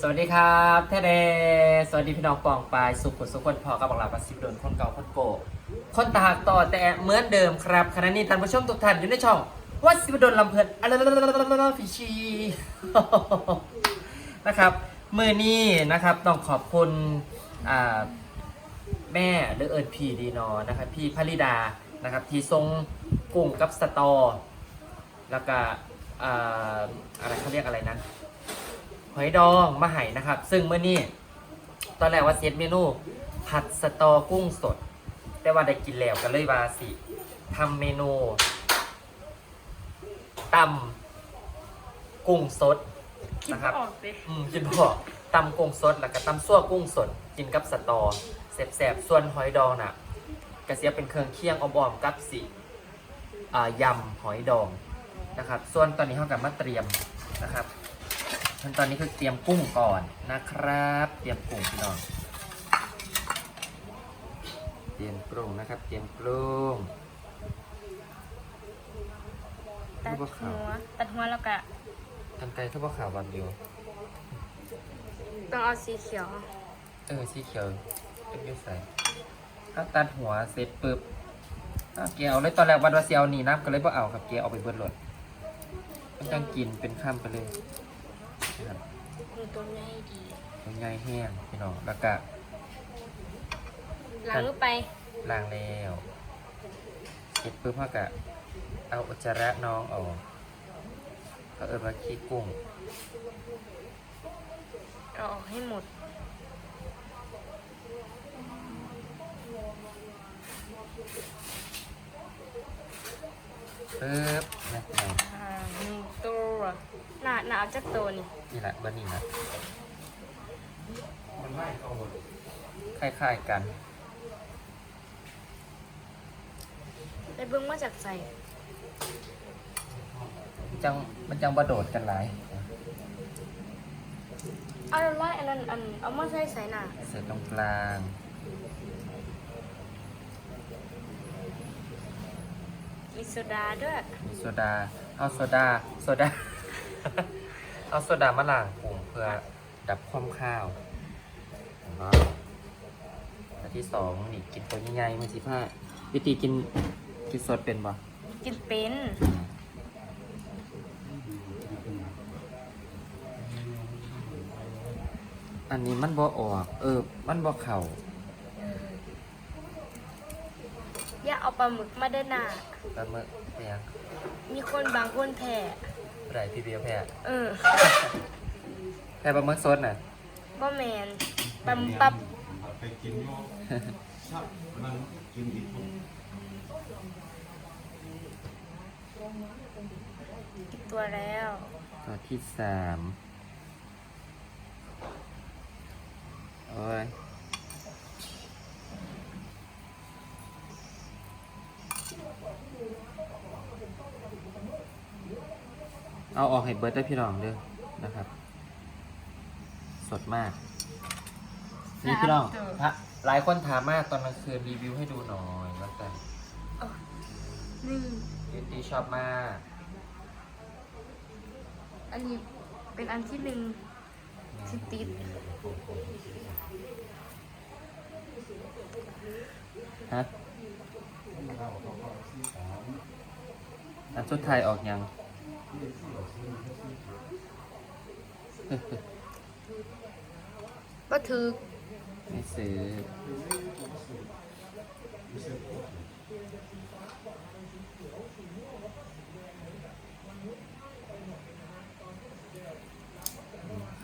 สวัสดีครับแท้เดสวัสดีพี่น้องปองปายสุขสุขคนพอกับบอกลาปัสสิบโดนคนเก่าคนโกคนตากต่อแต่เหมือนเดิมครับขณะนี้ท่านผู้ชมทุกท่านอยู่ในช่องวัดสิบโดนลำเพลินอะไรฟิชีนะครับเมื่อนี้นะครับต้องขอบคุณแม่หรือเอิญพีดีนอนะครับพี่พริดานะครับที่ทรงกุ้งกับสตอ แล้วก็ออะไรเขาเรียกอะไรนั้น หอยดองมาไห่นะครับ ซึ่งเมื่อนี้ตอนแรกว่าเซตเมนู ผัดสตอกุ้งสด แต่ว่าได้กินแล้วก็เลยว่าสิทำเมนูตำกุ้งสดคิดนะครับไม่ออกเลยอืมกินพอตำกุ้งสดแล้วก็ตำซั่วกุ้งสด กินกับสตอแสบๆส่วนหอยดองน่ะกระเสียเป็นเครื่องเคียงอมๆกับสิอ่ายำหอยดองนะครับ ส่วนตอนนี้เขากับมาเตรียมนะครับ ขั้นตอนนี้คือเตรียมกุ้งก่อนนะครับ เตรียมกุ้งพี่น้อง เตรียมกุ้งนะครับ เตรียมกุ้งตัดลูกมะหัขาววตัดหัวแล้วก็กันไกลทุกขาววันอยู่ต้องเอาสีเขียว เออสีเขียวเป็นยูใส่ก็ตัดหัวเสร็จปุ๊บก็เกียวเลยตอนแรกวันว่าเซียวนี่น้ำก็เลยบ่เอาครับเกียวเอาไปเบิดหลดมันจังกินเป็นข้ามไปเลย นะครับมันตัวใหญ่ดีง่ายๆแห้งพี่น้องแล้วก็หลังลูกไปล้างแล้วเสร็จปุ๊บพ่อก็เอาอุจจาระน้องออกก็เอิญว่าขี้กุ้งเอาออกให้หมดปึ๊บนะพี่น้อง อ่าหนึ่งตัว หนาหนาเอาจักตัวนี่นี่แหละบ้านี่นะคล้ายๆกันไปเบิ้งมาจากใส่จังมันจังบะโดดกันหลายเอาละไรอันนั้นอันเอามาใส่ใส่หนาเสร็จตรงกลางมีโซดาด้วยมีโซดา เอาโซดา โซดา เอาโซดามาล้างผงเพื่อดับความข้าวนะครับอันที่สองนี่กินตัวใหญ่ๆมือสิผ้าวิธีกินกินสดเป็นปะกินเป็นอันนี้มันบ่ออก เออ มันบ่เข่าอย่าเอาปลาหมึกมาได้หนาปลาหมึกเปียงมีคนบางคนแพ้ ไรพี่เบียร์แพ้เออแพ้ปลาหมึกสดน่ะบ่แมนปลาปับไปกินโยชอบมันกินอีกคนอีกตัวแล้วตัวที่สามโอ้ย เอาออกให้เบิร์ดได้พี่น้องเด้อนะครับ สดมาก นี่พี่น้องพระหลายคนถามมากตอนกลางคืนรีวิวให้ดูหน่อยแล้วกันนี่ ยูตีชอบมาก อันนี้เป็นอันที่หนึ่งที่ติดฮะอันสุดท้ายออกยัง ก็ถือไม่ซื้อ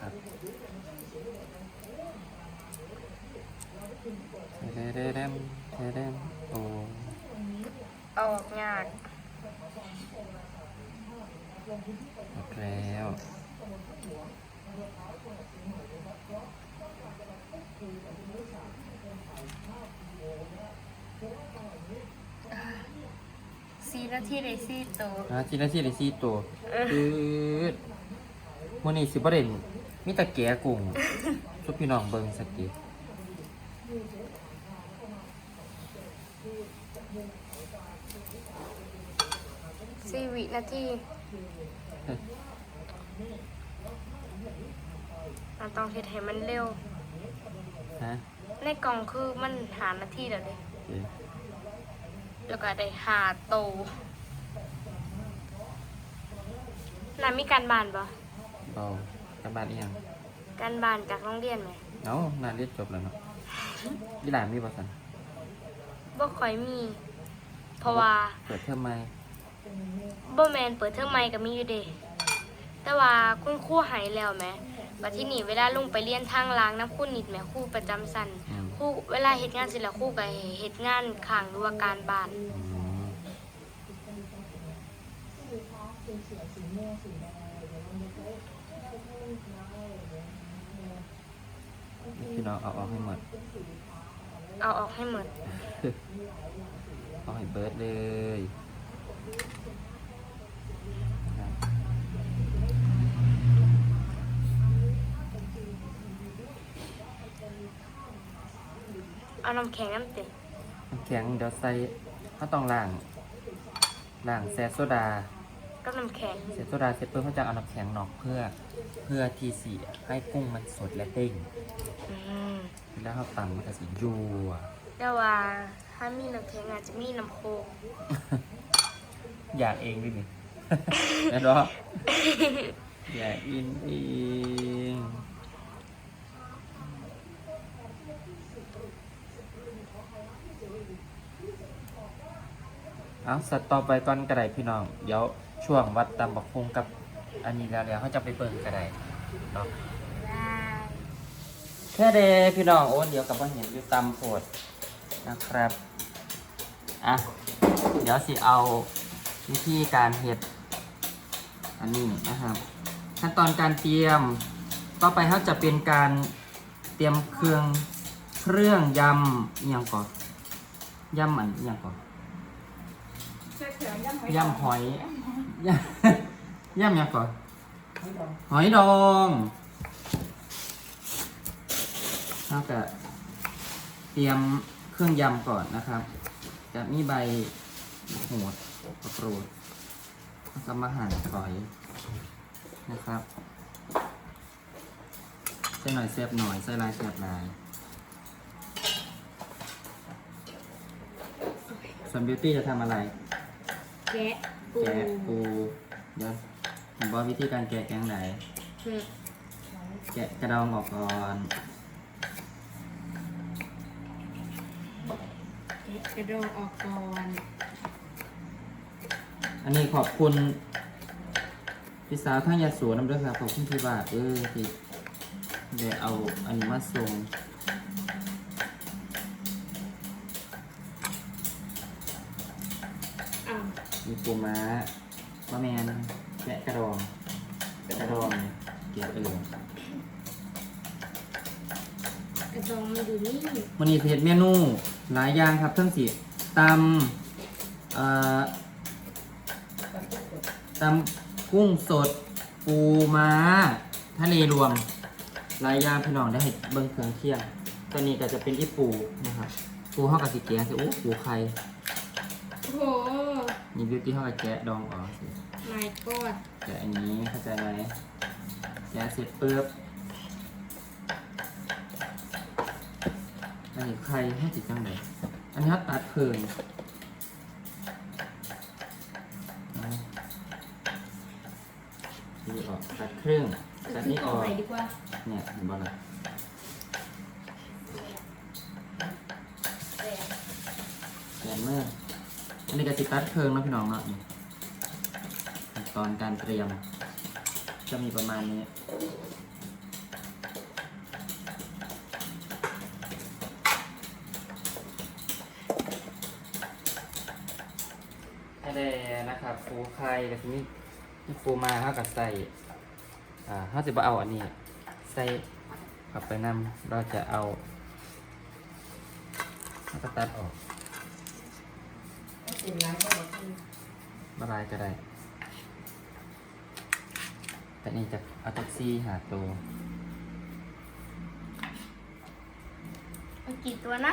ครับเทเดเดมเทเดมโอ้ เอาออกยาก หมดแล้ว ซีนาทีได้ซีโตวนะทีละทีละสี่ตัวเออปืดวันนี้สิบประเด็นมีแต่แกะกุ้งชุบพี่น้องเบิงสกกิ ซีวินาทีเราต้องเฮ็ดให้มันเร็ว ฮะในกล่องคือมันหานาทีแล้วเด้โอเคแล้วก็ได้หาโตน่ามีการบ้านบ่เบากับบ้านอีหยังการบ้านจากโรงเรียนไหมเนาะงานเรียนจบแล้วเนาะยี่หลานมีบ่สันบ่ค่อยมี เพราะว่าเปิดเทอมใหม่ บ่แมนเปิดเทอมใหม่ก็มีอยู่เด้แต่ว่าคุณครูใหายแล้วแหมบัดที่นี่เวลาลงไปเรียนทางล้างน้ำคุณนิดแหมครูประจำชั้นอืม ครูเวลาเฮ็ดงานเสร็จแล้วครูก็ให้เฮ็ดงานข้างหรือว่าการบ้าน อืมพี่น้องเอาออกให้หมด เอาออกให้หมด เอาให้เบิร์ดเลยครับ เอาน้ำแข็งน้ำเต็มน้ำแข็งเดี๋ยวใส่เขาต้องล้างล้างแซดโซดาก็น้ำแข็งเสร็จโซดาเสร็จปุ๊บเขาจะเอาน้ำแข็งนอกเพื่อ เพื่อที่สีให้กุ้งมันสดและเด้งอืมแล้วเขาตังมันก็สียัวแต่ว่าถ้ามีน้ำแข็งอาจจะมีน้ำโคก อยากเองดินี่แล้วก็อยากอินเองเอาสัตว์ต่อไปก่อนกระไดพี่น้อง เดี๋ยวช่วงวัดตำบักคงกับอันนี้แล้วเดี๋ยวเขาจะไปเปิดกระไดเนาะได้แค่เดพี่น้องโอ้เดี๋ยวกับว่าเห็นอยู่ตำโพดนะครับ อะ เดี๋ยวสิเอา วิธีการเห็ด อันนี้นะครับ ขั้นตอนการเตรียม ต่อไปเขาจะเป็นการเตรียมเครื่องเครื่องยำอหย่างก่อนยำอันอหย่างก่อนยำหอยยำยำอหย่างก่อนหอยดองเราจะเตรียมเครื่องยำก่อนนะครับ จะมีใบโหด กระโปรดแล้วก็มาหั่นฝอยนะครับใส่หน่อยเสียบหน่อยใส่ลายเสียบลาย ส่วนบิวตี้จะทำอะไร แกะปูแกะปูเดี๋ยวผมบอกวิธีการแกะแกงไหนอืมแกะกระดองออกก่อน แกะกระดองออกก่อน อันนี้ขอบคุณพี่สาวข้างยาสูน้ำด้วยครับขอบคุณพี่บาทเออที่เดี๋ยวเอาอันนี้มาส่งอ้าวมีปูม้าบะแมนแกะกระดองกระดองแกะไปเลยกระดองมันอยู่นี่วันนี้เพจเมนูหลายอย่างครับทั้งสีตำเอ่อ ตำกุ้งสด ปูม้า ทะเลรวมหลายอย่างพี่น้องได้ให้เบิ่งเครื่องเคียงตัวนี้ก็จะเป็นอีปูนะครับ ปูห้ากับสีแกงสิโอ้ปูไข่โอ้โหมีบิวตี้ห้ากับแกะดองอ๋อสิ my god แกะอันนี้เข้าใจไหมแกะเสร็จปุ๊บอันนี้ไข่ให้จิตจังเลยอันนี้เขาตัดเพิ่งเอา นี่ออกตัดครึ่งตัดนี้ออกดีกว่าเนี่ยเห็นบ่ล่ะแกนเมื่ออันนี้ก็ติตัดเพิงนะพี่น้องเนาะนี่ขั้นตอนการเตรียม จะมีประมาณนี้ได้นะครับฟูไข่กับที่นี่ นี่ฟูมาเขากับใส่อ่าเขาจะเอาอันนี้ ใส่กลับไปนำเราจะเอาเราก็ตัดออกละลายก็ได้ แต่นี่จะเอาแท็กซี่หาตัวมันกี่ตัวนะ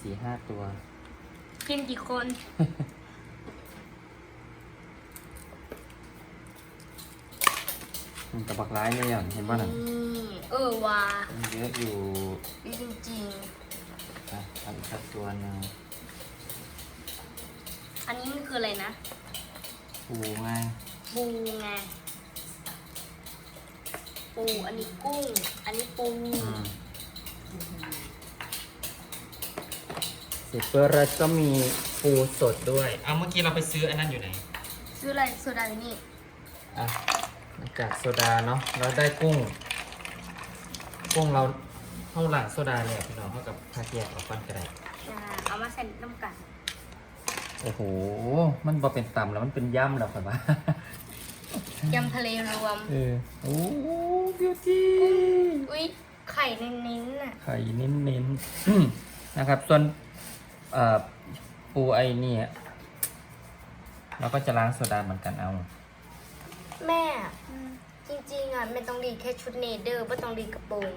สี่ห้าตัว กินกี่คน มันกับบักร้ายเลยอย่างเห็นป่ะนั่นนี่เออว่ามันเยอะอยู่ดีจริงอะทำอีกสักตัวหนึงๆอันนี้มันคืออะไรนะ ปูไงปูไง ปูอันนี้กุ้ง อันนี้ปู อืมเสร็จปุ๊บเราก็มีปูสดด้วย เอาเมื่อกี้เราไปซื้ออันนั้นอยู่ไหน ซื้ออะไรโซดาอยู่นี่ อะ จากโซดาเนาะเราได้กุ้ง กุ้งเราเท่าหลังโซดาเลยอะพี่น้องเท่ากับพาเกียกเอาฟันกระไดอ่าเอามาใส่น้ำกันโอ้โห มันบ่เป็นตำแล้วมันเป็นย่ำแล้วครับว่ายำทะเลรวม เออ โอ้บิวตี้อุ้ยไข่เน้นๆน่ะ ไข่เน้นๆอืมนะครับ ส่วนเอ่อปูไอเนี่ยเราก็จะล้างโซดาเหมือนกันเอา แม่ จริงๆอะไม่ต้องรีดแค่ชุดเนเดอร์ไม่ต้องรีดกระโปรง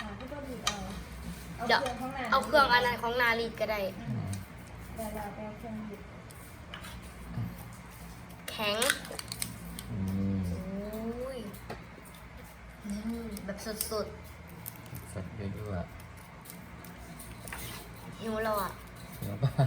อ่าที่ก็มีเอาเอาเดี๋ยวเครื่องข้างหน้าเอาเครื่องอันนั้นของนารีดก็ได้อืมเดี๋ยวเราไปเอาเครื่องหยิบแข็งอืมโอ้ยนี่แบบสุดสดยั่วๆหิวเราอะๆเดี๋ยวบ้านี่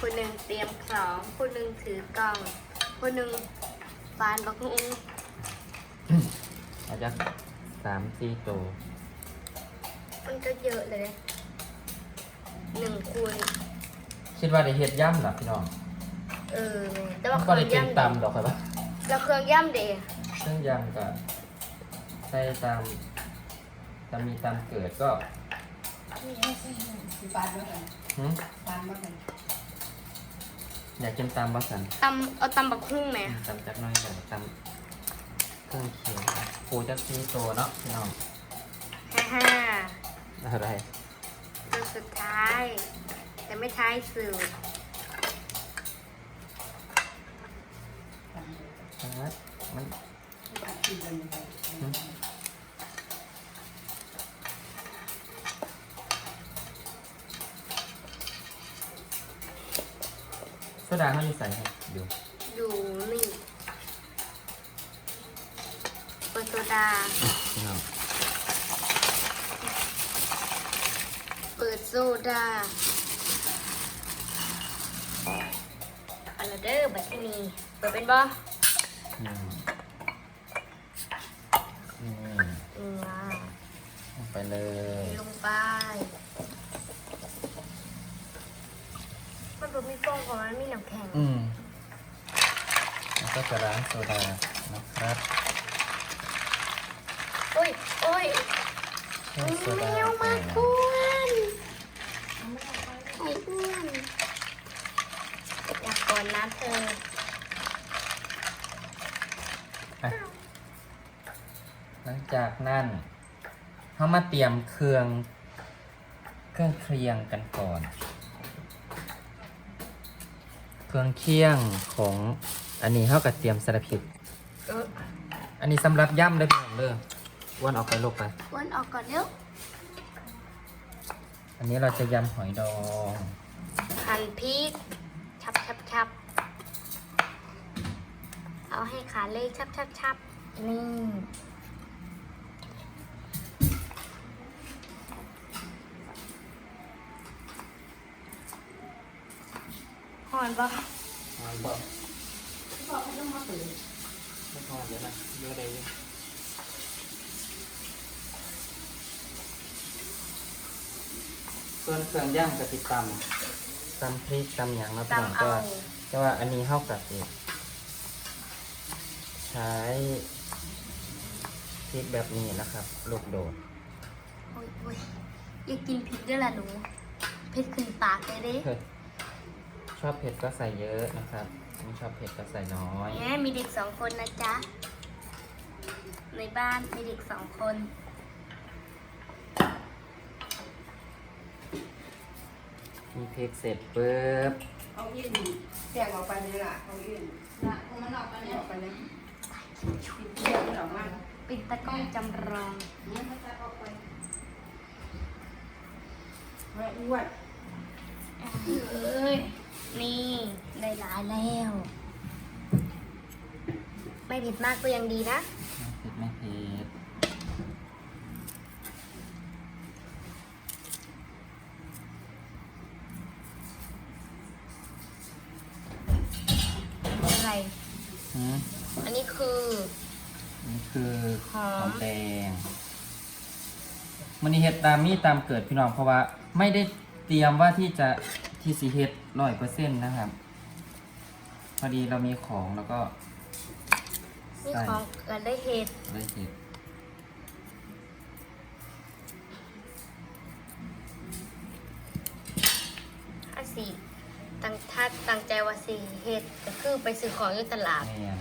คนหนึ่งเตรียมของคนหนึ่งถือกล่อง คนหนึ่งฟานบักฮุงอาจจะสามสี่ตัวมันก็เยอะเลยหนึ่งคูณคิดว่าได้เฮ็ดย่ำเหรอพี่น้องเออแม่แต่มัว่านเคก็รื่อได้งเป็นย่ำตำดอกครับว่าแล้วเครื่องย่ำเดะเครื่องยำกับใส่ตามตามมีตามเกิดก็นี่ให้ใส่สีปานมากัน หึปานมากันอยากกินตามบัสันตำเอาตำบักฮุ่งไหมตามจักหน้อยกันตำเครื่องเคียงปูจักซีโตเนาะพี่น้องฮ่าฮ่าอะไรตัวสุดท้าย แต่ไม่ท้ายสื่อครับมัน กินเลย หึ โซดาเขามีใส่ให้ดูอยู่นี่เปิดโซดาพี่น้องเปิดโซดาอันละเดอร์บัตที่นี่เปิดเป็นบ่อืมนี่อืมอะลงไปเลย ลงไป มันบ่มีฟองของมันมีน้ำแข็งอืมแล้วก็จะล้างโซดานะครับโอ้ยโอ้ยใช้โซแมดาวมาไปกวนไอ้อ้วนอยากก่อนนะเธออะหลังจากนั้นเขามาเตรียมเครื่องเครื่องเคียงกันก่อน เครื่องเคียงของอันนี้เขากับเตรียมสารพิษเอออันนี้สำหรับย่ำเลยพี่น้องเด้ออ้วนเออกไปลูกไป อ้วนออกก่อนเร็วอันนี้เราจะยำหอยดองหั่นพริกชับชับชับเอาให้ขาเล็กชับชับชับนี่ อนปะหอยบอกบอกให้ต้องมาตื่นไม่พอนเดี๋ยวนะเยอะเลยส่วนเครื่องย่างกับติดตำตำพริกตำอย่างนะพี่น้องก็แต่ว่าอันนี้เข้ากับใช้พริกแบบนี้นะครับ ลูกโดดโอ้ยโอ้ยอยากกินพริกด้วยล่ะหนูเผ็ดขึ้นปากเลยเด้ ชอบเผ็ดก็ใส่เยอะนะครับ ไม่ชอบเผ็ดก็ใส่น้อยแหมมีเด็กสองคนนะจ๊ะ ในบ้านมีเด็กสองคน มีเพกเสร็จปุ๊บเอาอินแจกออกไปเลยล่ะเอาอินละเอามันออกไปเนี่ยออกไปเลยกินเที่ยวมันออกมาปิดตะกร้องจำลองเนี่ยเขาจะออกไปไว้อ้วนเอ้ย นี่ได้หลายแล้ว ไม่ผิดมากก็ยังดีนะไม่เผ็ดไม่เผ็ดอะไรหืมอันนี้คือนี่คือหอมแดงมันนี่เฮ็ดตามมีตามเกิดพี่น้องเพราะว่า ไม่ได้เตรียมว่าที่จะที่สีเฮ็ด ร้อยเปอร์เซ็นต์นะครับ พอดีเรามีของแล้วก็นี่ใส่ของกันได้เห็ดได้เฮ็ดถ้าสี่ตั้งถ้าตั้งใจว่าสี่เห็ดก็คือไปซื้อของอยู่ตลาดแม่น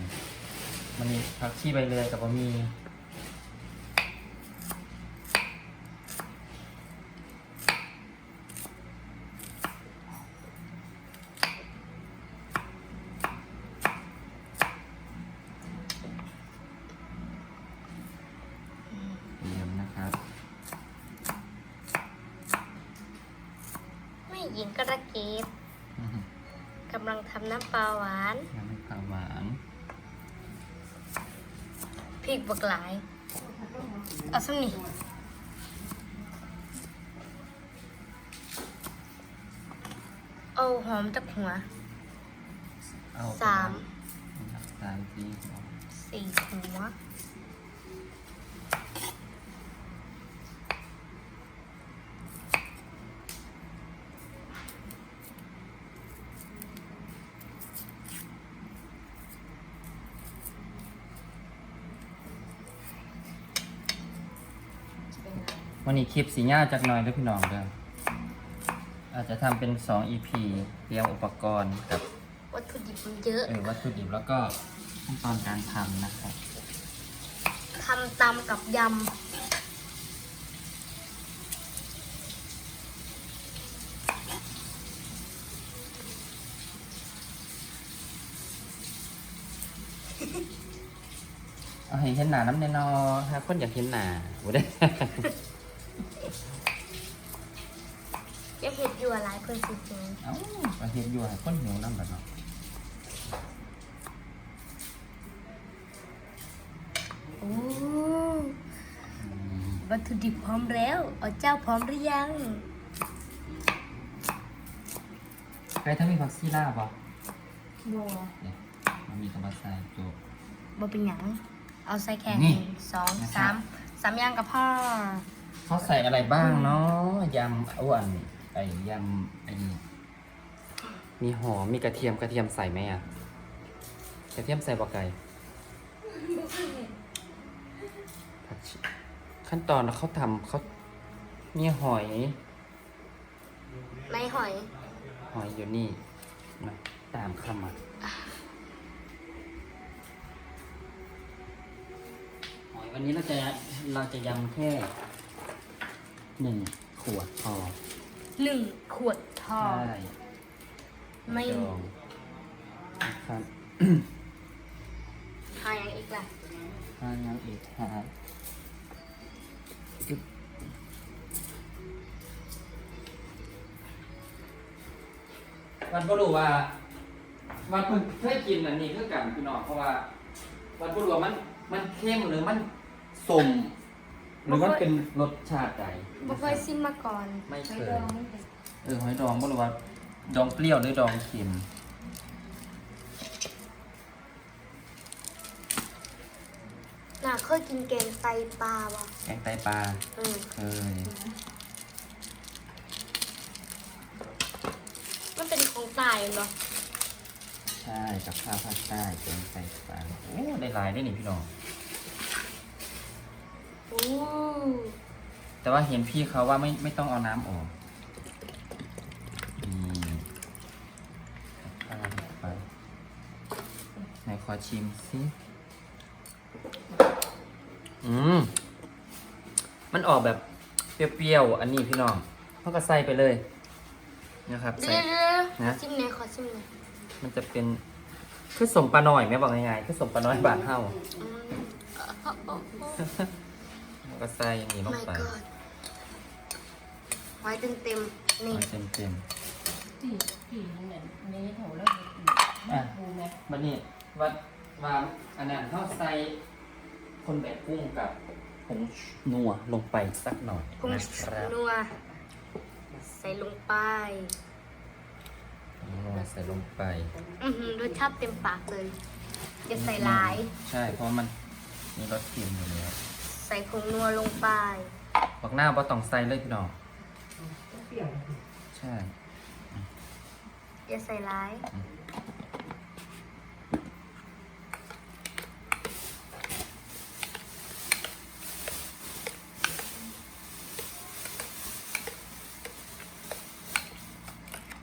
มันมีผักชีใบเลยกับบะหมี่เตรียมนะครับ ไม่ หญิงกระเกดอื้อหือกำลังทำน้ำปลาหวาน น้ำปลาหวานพริกบักหลาย เอาสักนี่เอาหอมจากหัว เอาสาม สามสี่สี่หัว วันนี้คลิปสีหน้าจากหน่อยเด้วยพี่น้องเด้ออาจจะทำเป็น 2 EP เตรียมอุปกรณ์กับวัตถุดิบมันเยอะเออวัตถุดิบแล้วก็ขั้นตอนการทำนะครับ ทำตำกับยเอาให้เห็นหนาน้ำแน่นอฮะคนอยากเห็นหนาบ่ได้ ห็ดอยู่อะไรเพื่อนสิจริงเอ้าก็เห็นอยู่ให้คนหิวน้ำแบบเนาะโอ้อืมวัตถุดิบพร้อมแล้วเอาเจ้าพร้อมหรือยัง ใครถ้ามีผักซีล่าบ่บัวเนี่ยมันมีกระบะใส่จบบ่เป็นหยัง เอาใส่แค่นี่หนึ่งสองนะครับสามสามอย่างกับพ่อ เขาใส่อะไรบ้างเนาะยำอ้วน ไอ้ยำไอ้นี่มีหอม มีกระเทียม กระเทียมใส่ไหมอะ กระเทียมใส่บ่ไก่ผักชีขั้นตอนเขาทำเขามีหอย ไม่หอย หอยอยู่นี่มาตามคำมา หอยวันนี้เราจะเราจะยำแค่หนึ่งขวดพอ หนึ่งขวดทอง ใช่ไม่ จองนะครับหาอย่างอีกล่ะทานยังอีกทานจึ๊บวันก็รู้ว่า วันเพิ่งเคยกินอันนี้คือกันพี่น้องเพราะว่า วันก็รู้ว่ามัน มันเค็มหรือมันสม หรือมันเป็นรสชาติใดบ่เคยซิมมาก่อนไม่เคไม่ยดองไม่เป็นเออหอยดองไม่รู้ว่าดองเปรี้ยวหรือดองเค็มน่าเคยกินแกงไตปลาว่ะแกงไตปลาอืมเคยมันเป็นของตายเหรอใช่กับข้าวภาคใต้แกงไตปลาโอ้ได้หลายได้นี่พี่น้องโอ้ แต่ว่าเห็นพี่เขาว่าไม่ไม่ต้องเอาน้ำออกนี่ข้าวไปให้ขอชิมสิอืม มันออกแบบเปรี้ยวๆ อันนี้พี่น้องเขาก็ใส่ไปเลย นะครับใส่ เดี๋ยวเดี๋ยวนะ ชิมหน่อยขอชิมหน่อยมันจะเป็นคือสมปลาน้อยแม่บอกง่ายๆคือสมปลาน้อยบานเฮาอืม ก็ใส่อย่างนี้ลง my ไป god ไว้เต็มเต็มๆนี่เต็มเต็มสี่สี่นั่นแหละอันนี้โถแล้วๆอะดูไหมบันนี้วัดว่าอันนั้นเขาใส่คนแบบกุ้งกับผงนัวลงไปสักหน่อยพุงนะครับนัวใส่ลงไปผงนัวใส่ลงไป อือหือรสชาติเต็มปากเลยอย่าใส่หลาย ใช่เพราะมันมีรสเค็มอยู่แล้วใส่ผงนัวลงไปบอกหน้าว่าต้องใส่เลยพี่น้องเปรี้ยวใช่ อย่าใส่ร้าย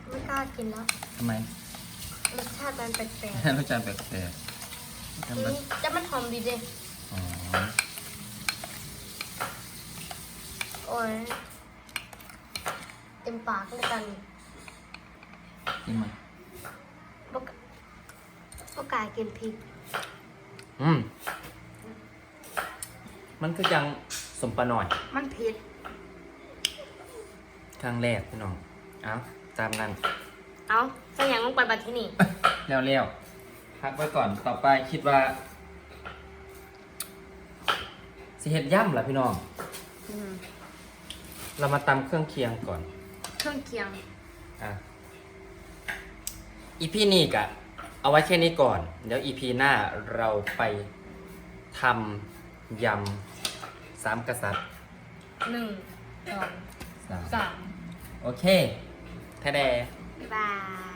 ไม่กล้ากินแล้ว ทำไม รสชาติมันแปลกรสชาติแปลกๆๆทำไมนี่จะมันหอมดีเด้ อ๋อ โอ้ ยเต็มปากเลยกันกินไหมปกปกล้ากินพริก อืม มันคือยังสมปลาหน่อย มันเผ็ดครั้งแรกพี่น้อง เอาตามนั้น เอาใส่หยังลงไปบัดที่นี่ แล้วเร็วๆพักไว้ก่อนต่อไปคิดว่าสิเห็ดย่ำเหรอพี่น้อง อืม เรามาตำเครื่องเคียงก่อน เครื่องเคียง อะ อีพีนี้กะ เอาไว้แค่นี้ก่อน เดี๋ยวอีพีหน้าเราไปทำยำสามกษัตริย์หนึ่งสองสามสามโอเคแท้แด บ๊ายบาย